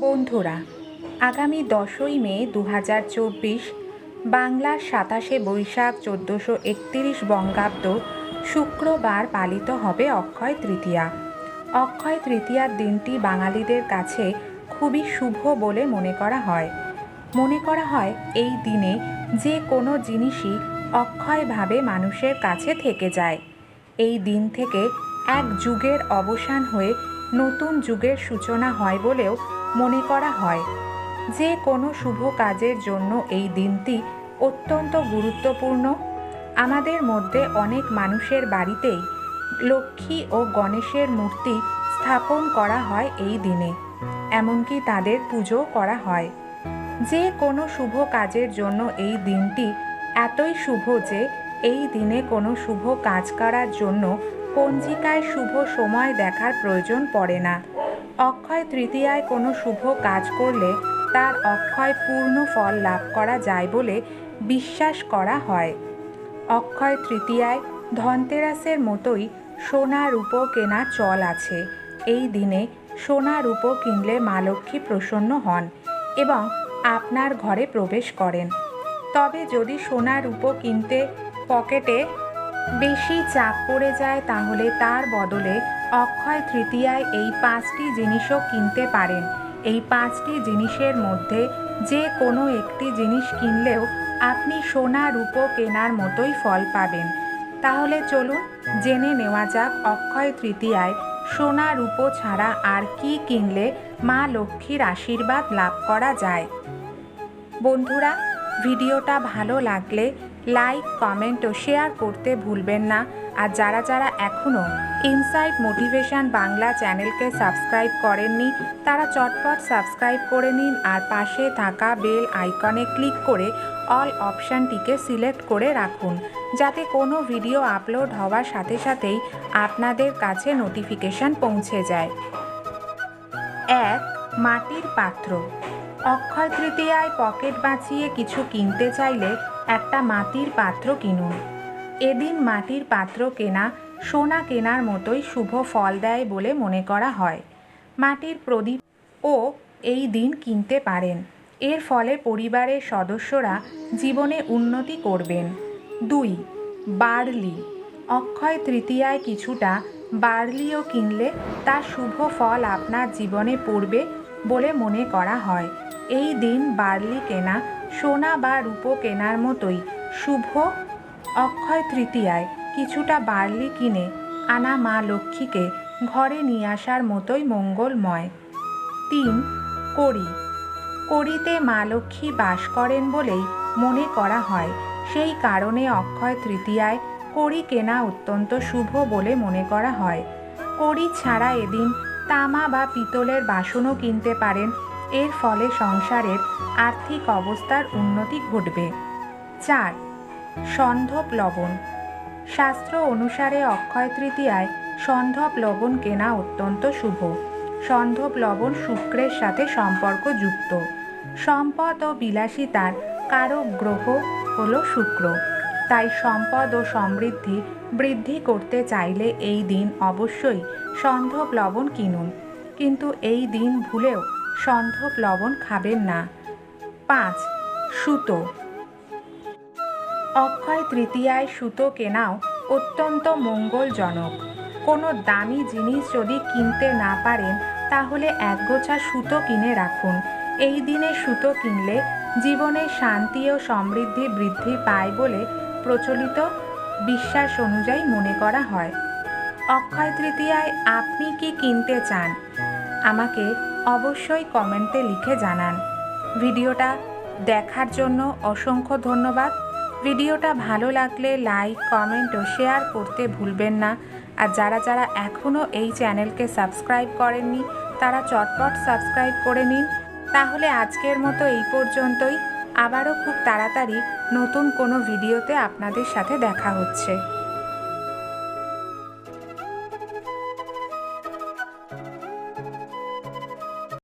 বন্ধুরা, আগামী দশই মে দু হাজার চব্বিশ, বাংলার সাতাশে বৈশাখ চোদ্দোশো একতিরিশ বঙ্গাব্দ শুক্রবার পালিত হবে অক্ষয় তৃতীয়া। অক্ষয় তৃতীয়ার দিনটি বাঙালিদের কাছে খুবই শুভ বলে মনে করা হয়। মনে করা হয়, এই দিনে যে কোনো জিনিসই অক্ষয়ভাবে মানুষের কাছে থেকে যায়। এই দিন থেকে এক যুগের অবসান হয়ে নতুন যুগের সূচনা হয় বলেও মনে করা হয়। যে কোনো শুভ কাজের জন্য এই দিনটি অত্যন্ত গুরুত্বপূর্ণ। আমাদের মধ্যে অনেক মানুষের বাড়িতেই লক্ষ্মী ও গণেশের মূর্তি স্থাপন করা হয় এই দিনে। এমনকি তাদের পুজো করা হয়। যে কোনো শুভ কাজের জন্য এই দিনটি এতই শুভ যে এই দিনে কোনো শুভ কাজ করার জন্য পঞ্জিকায় শুভ সময় দেখার প্রয়োজন পড়ে না। অক্ষয় তৃতীয়ায় কোনো শুভ কাজ করলে তার অক্ষয় পূর্ণ ফল লাভ করা যায় বলে বিশ্বাস করা হয়। অক্ষয় তৃতীয়ায় ধনতেরাসের মতোই সোনা রূপো কেনা চল আছে। এই দিনে সোনা রূপো কিনলে মা লক্ষ্মী প্রসন্ন হন এবং আপনার ঘরে প্রবেশ করেন। তবে যদি সোনা রূপো কিনতে পকেটে বেশি চাপ পড়ে যায় তাহলে তার বদলে অক্ষয় তৃতীয়ায় এই পাঁচটি জিনিসও কিনতে পারেন। এই পাঁচটি জিনিসের মধ্যে যে কোনো একটি জিনিস কিনলেও আপনি সোনা, রূপো কেনার মতোই ফল পাবেন। তাহলে চলুন জেনে নেওয়া যাক অক্ষয় তৃতীয়ায় সোনা, রূপো ছাড়া আর কি কিনলে মা লক্ষ্মীর আশীর্বাদ লাভ করা যায়। বন্ধুরা, ভিডিওটা ভালো লাগলে লাইক কমেন্ট ও শেয়ার করতে ভুলবেন না। আর যারা যারা এখনও ইনসাইট মোটিভেশন বাংলা চ্যানেলকে সাবস্ক্রাইব করেননি, তারা চটপট সাবস্ক্রাইব করে নিন আর পাশে থাকা বেল আইকনে ক্লিক করে অল অপশানটিকে সিলেক্ট করে রাখুন। যাতে কোনো ভিডিও আপলোড হওয়ার সাথে সাথেই আপনাদের কাছে নোটিফিকেশান পৌঁছে যায়। এক, মাটির পাত্র। অক্ষয় তৃতীয়ায় পকেট বাঁচিয়ে কিছু কিনতে চাইলে একটা মাটির পাত্র কিনুন। এদিন মাটির পাত্র কেনা, সোনা কেনার মতোই শুভ ফল দেয় বলে মনে করা হয়। মাটির প্রদীপ ও এই দিন কিনতে পারেন। এর ফলে পরিবারের সদস্যরা জীবনে উন্নতি করবেন। দুই, বার্লি। অক্ষয় তৃতীয়ায় কিছুটা বার্লিও কিনলে তার শুভ ফল আপনার জীবনে পড়বে বলে মনে করা হয়। এই দিন বার্লি কেনা সোনা বা রূপো কেনার মতোই। শুভ অক্ষয় তৃতীয়ায় কিছুটা বার্লি কিনে আনা মা লক্ষ্মীকে ঘরে নিয়ে আসার মতোই মঙ্গলময়। তিন, কড়ি। কড়িতে মা লক্ষ্মী বাস করেন বলেই মনে করা হয়, সেই কারণে অক্ষয় তৃতীয়ায় কড়ি কেনা অত্যন্ত শুভ বলে মনে করা হয়। কড়ি ছাড়া এদিন তামা বা পিতলের বাসনও কিনতে পারেন এর ফলে সংসারের আর্থিক অবস্থার উন্নতি ঘটবে। চার, সন্ধব লবণ। শাস্ত্র অনুসারে অক্ষয় তৃতীয়ায় সন্ধব লবণ কেনা অত্যন্ত শুভ। সন্ধব লবণ শুক্রের সাথে সম্পর্কযুক্ত সম্পদ ও বিলাসিতার কারক গ্রহ হল শুক্র। তাই সম্পদ ও সমৃদ্ধি বৃদ্ধি করতে চাইলে এই দিন অবশ্যই সন্ধব লবণ কিনুন। কিন্তু এই দিন ভুলেও সন্ধব লবণ খাবেন না। পাঁচ, সুতো। অক্ষয় তৃতীয়ায় সুতো কেনাও অত্যন্ত মঙ্গলজনক। কোনো দামি জিনিস যদি কিনতে না পারেন, তাহলে একগোছা সুতো কিনে রাখুন। এই দিনে সুতো কিনলে জীবনে শান্তি ও সমৃদ্ধি বৃদ্ধি পায় বলে প্রচলিত বিশ্বাস অনুযায়ী মনে করা হয়। অক্ষয় তৃতীয়ায় আপনি কি কিনতে চান? আমাকে অবশ্যই কমেন্টে লিখে জানান। ভিডিওটা দেখার জন্য অসংখ্য ধন্যবাদ। ভিডিওটা ভালো লাগলে লাইক, কমেন্ট ও শেয়ার করতে ভুলবেন না। আর যারা যারা এখনও এই চ্যানেলকে সাবস্ক্রাইব করেননি, তারা চটপট সাবস্ক্রাইব করে নিন। তাহলে আজকের মতো এই পর্যন্তই। আবারও খুব তাড়াতাড়ি নতুন কোনো ভিডিওতে আপনাদের সাথে দেখা হচ্ছে।